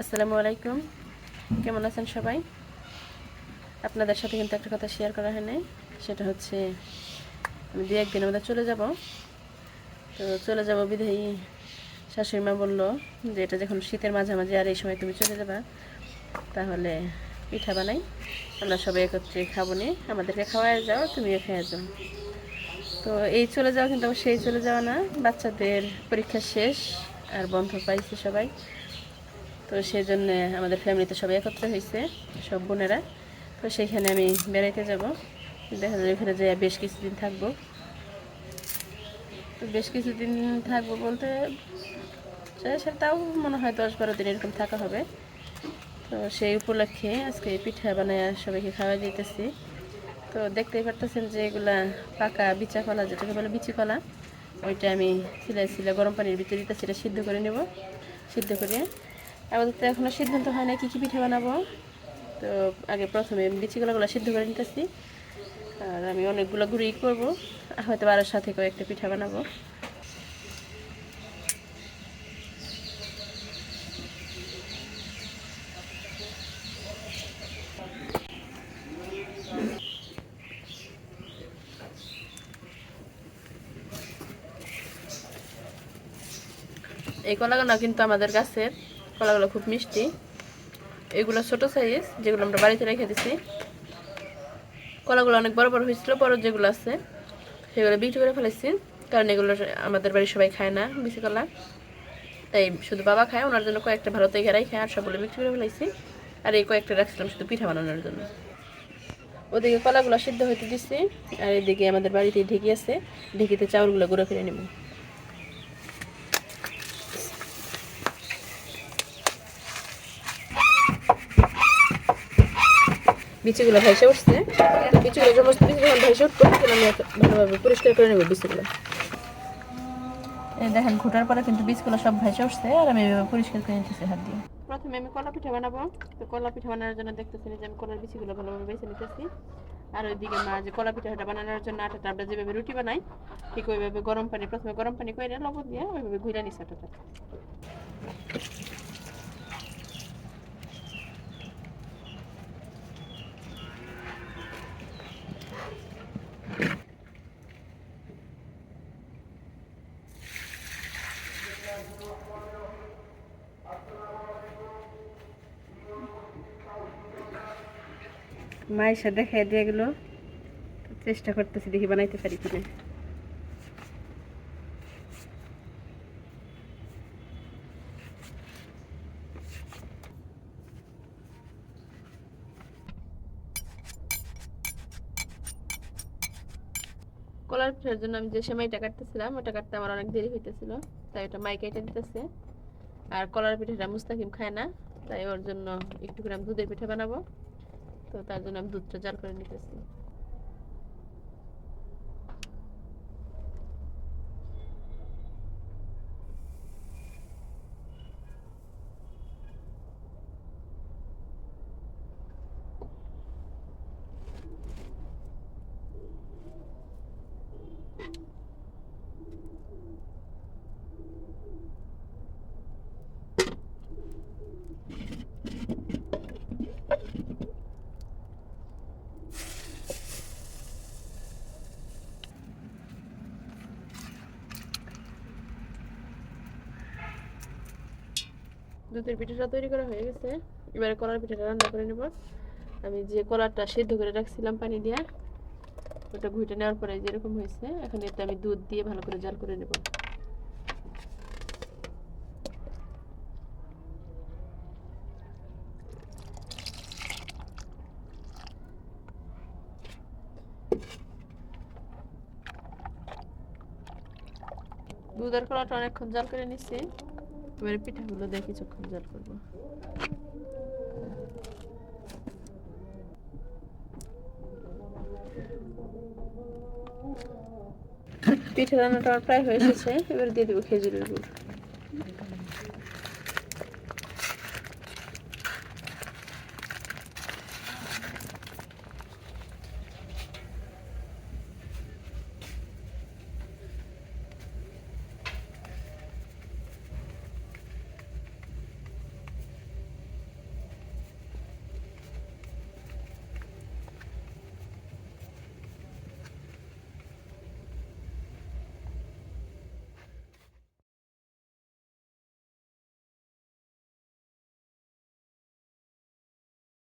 আসসালামু আলাইকুম। কেমন আছেন সবাই? আপনাদের সাথে কিন্তু একটা কথা শেয়ার করা হয়নি সেটা হচ্ছে, আমি দু একদিনের মধ্যে চলে যাব। তো চলে যাব বিধায়ী শাশুড়ি মা বলল যে, এটা যখন শীতের মাঝামাঝি আর এই সময় তুমি চলে যাবা, তাহলে পিঠা বানাই। আমরা সবাই একত্রে খাব নি। আমাদেরকে খাওয়ায় যাও, তুমিও খেয়ে যাও। তো এই চলে যাওয়া কিন্তু সেই চলে যাওয়া না। বাচ্চাদের পরীক্ষা শেষ আর বন্ধ পাইছে সবাই। তো সেই জন্য আমাদের ফ্যামিলিতে সবাই একত্র হয়েছে সব বোনেরা। তো সেইখানে আমি বেড়াইতে যাব। দেখা যায় ওখানে যে বেশ কিছুদিন থাকব। তো বেশ কিছুদিন থাকব বলতে সেটাও মনে হয় দশ বারো দিন এরকম থাকা হবে। তো সেই উপলক্ষে আজকে পিঠা বানায় সবাইকে খাওয়া দিতেছি। তো দেখতেই পারতেছেন যে এগুলা পাকা বিচা কলা, যেটাকে বলে বিচি কলা, ওইটা আমি সিলাই সিলাই গরম পানির ভিতরে এটা সিদ্ধ করে নেব। সিদ্ধ করে আমাদের তো এখনও সিদ্ধান্ত হয় না কী কী পিঠা বানাবো। তো আগে প্রথমে বিচি কলাগুলো সিদ্ধ করে নিতেছি। আর আমি অনেকগুলো গুঁড়ি করব। হয়তো আরও সাথে কয়েকটা পিঠা বানাবো। এই কলাগুলো কিন্তু আমাদের গাছের কলাগুলো খুব মিষ্টি। এগুলো ছোট সাইজ যেগুলো আমরা বাড়িতে রেখে দিছি। কলাগুলো অনেক বড় বড় হয়েছিল, বড় যেগুলো আছে, সেগুলো বিক্রি করে ফেলেছি। কারণ এগুলো আমাদের বাড়ির সবাই খায় না বিচি কলা। তাই শুধু বাবা খায়, ওনার জন্য কয়েকটা ভালো ঘেরাই খায়, আর সবগুলো বিক্রি করে ফেলেছি। আর এই কয়েকটা রাখছিলাম শুধু পিঠা বানানোর জন্য। ওদিকে কলাগুলো সিদ্ধ হইতে দিচ্ছি আর এদিকে আমাদের বাড়িতে ঢেকি আছে। ঢেকিতে চাউলগুলো গুঁড়ো ফিরে নেব। বিচিগুলো ভেসে উঠছে। বিচিগুলো সমস্ত বিচি যখন ভেসে উঠবে তখন আমি ভালোভাবে পরিষ্কার করে নেব বিচিগুলো। এই দেখেন ঘুটার পরে কিন্তু বীজগুলো সব ভেসে উঠছে আর আমি এভাবে পরিষ্কার করে নিতেছি হাত দিয়ে। প্রথমে আমি কলা পিঠা বানাবো। তো কলা পিঠা বানানোর জন্য দেখতেছি যে আমি কলার বিচিগুলো ভালোভাবে বেছে নিতেছি। আর ওইদিকে মা যে কলা পিঠাটা বানানোর জন্য আটাটা আমরা যেভাবে রুটি বানাই ঠিক ওইভাবে গরম পানি প্রথমে গরম পানি করে লবণ দিয়ে ওইভাবে ঘুরে নিচ্ছে আটাটা। মায়ের সাথে দেখাই দিয়ে গেলো। চেষ্টা করতেছি দেখি বানাইতে পারি কিনা। কলার পিঠার জন্য আমি যে সেমাইটা কাটতেছিলাম, ওটা কাটতে আমার অনেক দেরি হইতেছিল, তাই ওটা মাই কেটে দিতেছে। আর কলার পিঠাটা মুস্তাকিম খায় না, তাই ওর জন্য একটু করে আমি দুধের পিঠা বানাবো। তো তার জন্য আমি দুধটা জাল করে নিতেছি। দুধের পিঠাটা তৈরি করা হয়ে গেছে। এবারে কলার পিঠাটা রান্না করে নেব। আমি যে কলারটা সেদ্ধ করে রাখছিলাম পানি দিয়ে, ওটা ঘুটে নেওয়ার পরে যেরকম হয়েছে, এখন এতে আমি দুধ দিয়ে ভালো করে জাল করে নেব। দুধ আর কলাটা অনেকক্ষণ জাল করে নিচ্ছি। এবারে পিঠাগুলো দিয়ে কিছুক্ষণ জল করব। পিঠা রান্নাটা প্রায় হয়ে এসেছে, এবার দিয়ে দেবো খেজুরের গুড়।